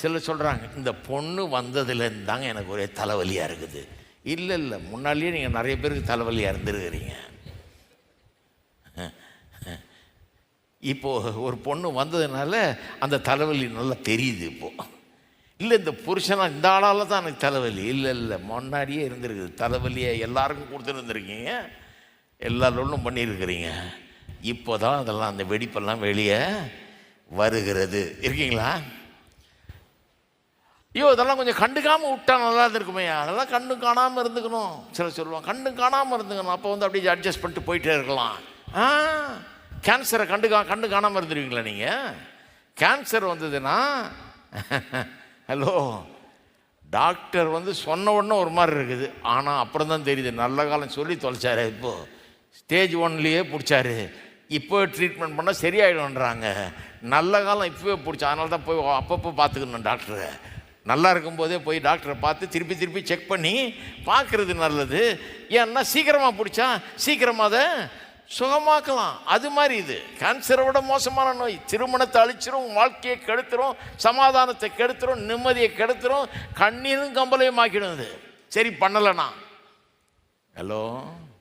சிலர் சொல்கிறாங்க இந்த பொண்ணு வந்ததுலேருந்து தாங்க எனக்கு ஒரே தலைவலியாக இருக்குது. இல்லை இல்லை முன்னாடியே நீங்கள் நிறைய பேருக்கு தலைவலியாக இருந்துருக்கிறீங்க. இப்போ ஒரு பொண்ணு வந்ததுனால அந்த தலைவலி நல்லா தெரியுது இப்போது இல்லை இந்த புருஷனா இந்த ஆளால் தான் எனக்கு தலைவலி. இல்லை இல்லை முன்னாடியே இருந்திருக்குது. தலைவலியை எல்லாருக்கும் கொடுத்துருந்துருக்கீங்க எல்லாரும் பண்ணியிருக்கிறீங்க. இப்போ தான் அதெல்லாம் அந்த வெடிப்பெல்லாம் வெளியே வருகிறது. இருக்கீங்களா? ஐயோ இதெல்லாம் கொஞ்சம் கண்டுக்காமல் விட்டா நல்லா இருந்திருக்குமே. அதெல்லாம் கண்டு காணாமல் இருந்துக்கணும். சில சொல்லுவாங்க கண்டு காணாமல் இருந்துக்கணும். அப்போ வந்து அப்படியே அட்ஜஸ்ட் பண்ணிட்டு போயிட்டே இருக்கலாம். ஆ கேன்சரை கண்டு கா கண்டு காணாமல் இருந்துருவீங்களா நீங்கள் கேன்சர் வந்ததுன்னா ஹலோ டாக்டர் வந்து சொன்ன உடனே ஒரு மாதிரி இருக்குது. ஆனால் அப்புறம் தான் தெரியுது. நல்ல காலம் சொல்லி தொலைச்சாரு இப்போது ஸ்டேஜ் ஒன்லேயே பிடிச்சாரு. இப்போ ட்ரீட்மெண்ட் பண்ணால் சரியாயிடும்ன்றாங்க. நல்ல காலம் இப்போவே பிடிச்சா அதனால தான் போய் அப்பப்போ பார்த்துக்கணும் டாக்டரை நல்லா இருக்கும்போதே போய் டாக்டரை பார்த்து திருப்பி திருப்பி செக் பண்ணி பார்க்குறது நல்லது. ஏன்னா சீக்கிரமாக பிடிச்சா சீக்கிரமாக அதை சுகமாக்கலாம். அது மாதிரி இது. கேன்சரை விட மோசமான நோய். திருமணத்தை அழிச்சிரும் வாழ்க்கையை கெடுத்துரும் சமாதானத்தை கெடுத்துரும் நிம்மதியை கெடுத்துரும் கண்ணீரும் கம்பளையும் ஆக்கிடும் அது சரி பண்ணலைண்ணா. ஹலோ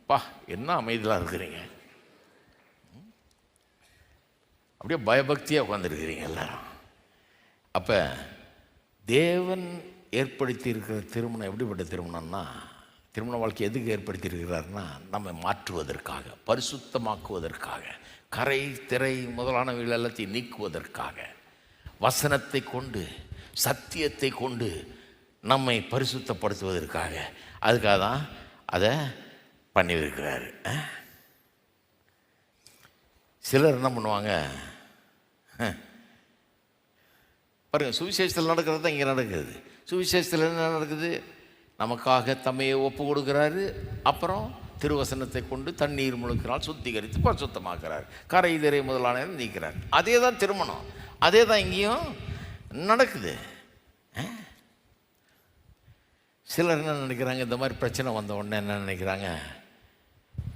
பா என்ன அமைதியாக இருக்கிறீங்க? அப்படியே பயபக்தியாக உட்காந்துருக்கிறீங்க எல்லாரும். அப்போ தேவன் ஏற்படுத்தியிருக்கிற திருமணம் எப்படிப்பட்ட திருமணம்னா திருமண வாழ்க்கை எதுக்கு ஏற்படுத்தியிருக்கிறார்னா நம்ம மாற்றுவதற்காக பரிசுத்தமாக்குவதற்காக கரை திரை முதலானவைகள் எல்லாத்தையும் நீக்குவதற்காக வசனத்தை கொண்டு சத்தியத்தை கொண்டு நம்மை பரிசுத்தப்படுத்துவதற்காக அதுக்காக தான் அதை பண்ணியிருக்கிறார். சிலர் என்ன பண்ணுவாங்க? பாருங்கள் சுவிசேஷத்தில் நடக்கிறது தான் இங்கே நடக்குது. சுவிசேஷத்தில் என்ன நடக்குது? நமக்காக தம்மையை ஒப்பு கொடுக்குறாரு. அப்புறம் திருவசனத்தை கொண்டு தண்ணீர் முழுக்கிறால் சுத்திகரித்து பரிசுத்தமாக்குறார். கரை திரை முதலான நீக்கிறார். அதே தான் திருமணம். அதே தான் இங்கேயும் நடக்குது. சிலர் என்ன நினைக்கிறாங்க இந்த மாதிரி பிரச்சனை வந்த உடனே என்ன நினைக்கிறாங்க?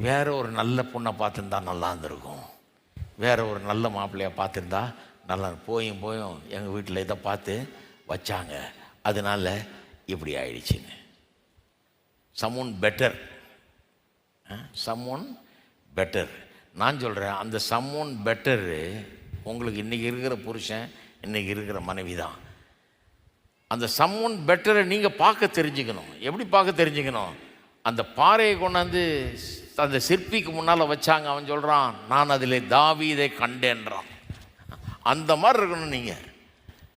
வேற ஒரு நல்ல பொண்ணை பார்த்துருந்தா நல்லா இருந்திருக்கும். வேற ஒரு நல்ல மாப்பிள்ளையை பார்த்துருந்தா நல்லா போயும் போயும் எங்கள் வீட்டில் இதை பார்த்து வச்சாங்க. அதனால இப்படி ஆயிடுச்சுன்னு one better some one better நான் சொல்கிறேன் அந்த சம் ஒன் பெட்டரு உங்களுக்கு இன்றைக்கி இருக்கிற புருஷன் இன்றைக்கி இருக்கிற மனைவி தான். அந்த சம் ஒன் பெட்டரை நீங்கள் பார்க்க தெரிஞ்சுக்கணும். எப்படி பார்க்க தெரிஞ்சுக்கணும்? அந்த பாறையை கொண்டாந்து அந்த சிற்பிக்கு முன்னால் வச்சாங்க அவன் சொல்கிறான் நான் அதில் தாவீதை கண்டேன்றான். அந்த மாதிரி இருக்கணும் நீங்கள்